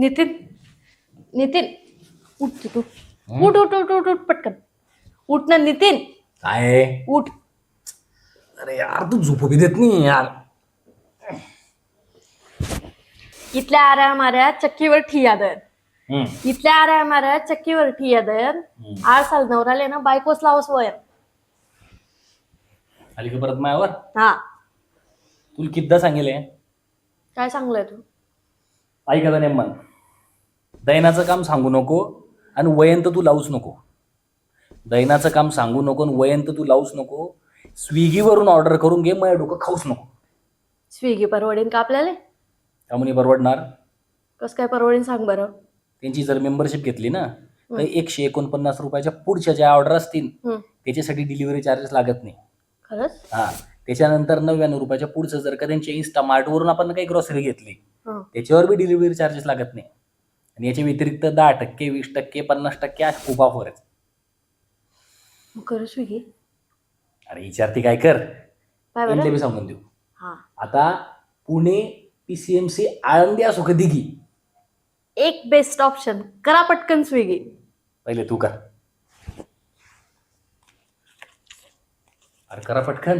नितीन नितीन उठ तू तू. उठ उठ उठ उठ उठ पटकन. उठ ना नितीन. काय? उठ. अरे यार तू झोप बी देत नाही यार. इथल्या आऱ्या माऱ्या चक्कीवर ठिया दर हम्म. इथल्या आऱ्या माऱ्या चक्कीवर ठिया दर आळ साल नवराले ना बायकोच लावस वय आली का परत मायावर? हा. तुला किद्दा सांगेल काय सांगलंय तू? ऐक आता नेमन दैनाचं काम सांगू नको आणि वयंत तू लावूच नको. दैनाचं काम सांगू नको आणि वयंत तू लावूच नको. स्विगीवरून ऑर्डर करून घे मग डोकं खाऊच नको. स्विगी परवडेन का आपल्याला? त्यामुळे परवडणार. कसं काय परवडेन सांग बरं. त्यांची जर मेंबरशिप घेतली ना तर एकशे एकोणपन्नास रुपयाच्या पुढच्या ज्या ऑर्डर असतील. त्याच्यासाठी डिलिव्हरी चार्जेस लागत नाही. खरंच? हा. त्याच्यानंतर नव्याण्णव रुपयाच्या पुढचं जर का त्यांच्या इन्स्टामार्टवरून आपण काही ग्रॉसरी घेतली हं. त्याच्यावर बी डिलिव्हरी चार्जेस लागत नाही. आणि याच्या व्यतिरिक्त दहा टक्के वीस टक्के पन्नास टक्के अशा खूप ऑफर आहेत. मग कर स्विगी. अरे विचारती काय कर. काय बरं? बी सांगून देऊ. हा. आता Pune P C M C Alandi असो का दिघी एक बेस्ट ऑप्शन करा पटकन स्विगी. पहिले तू कर. अरे करा पटकन.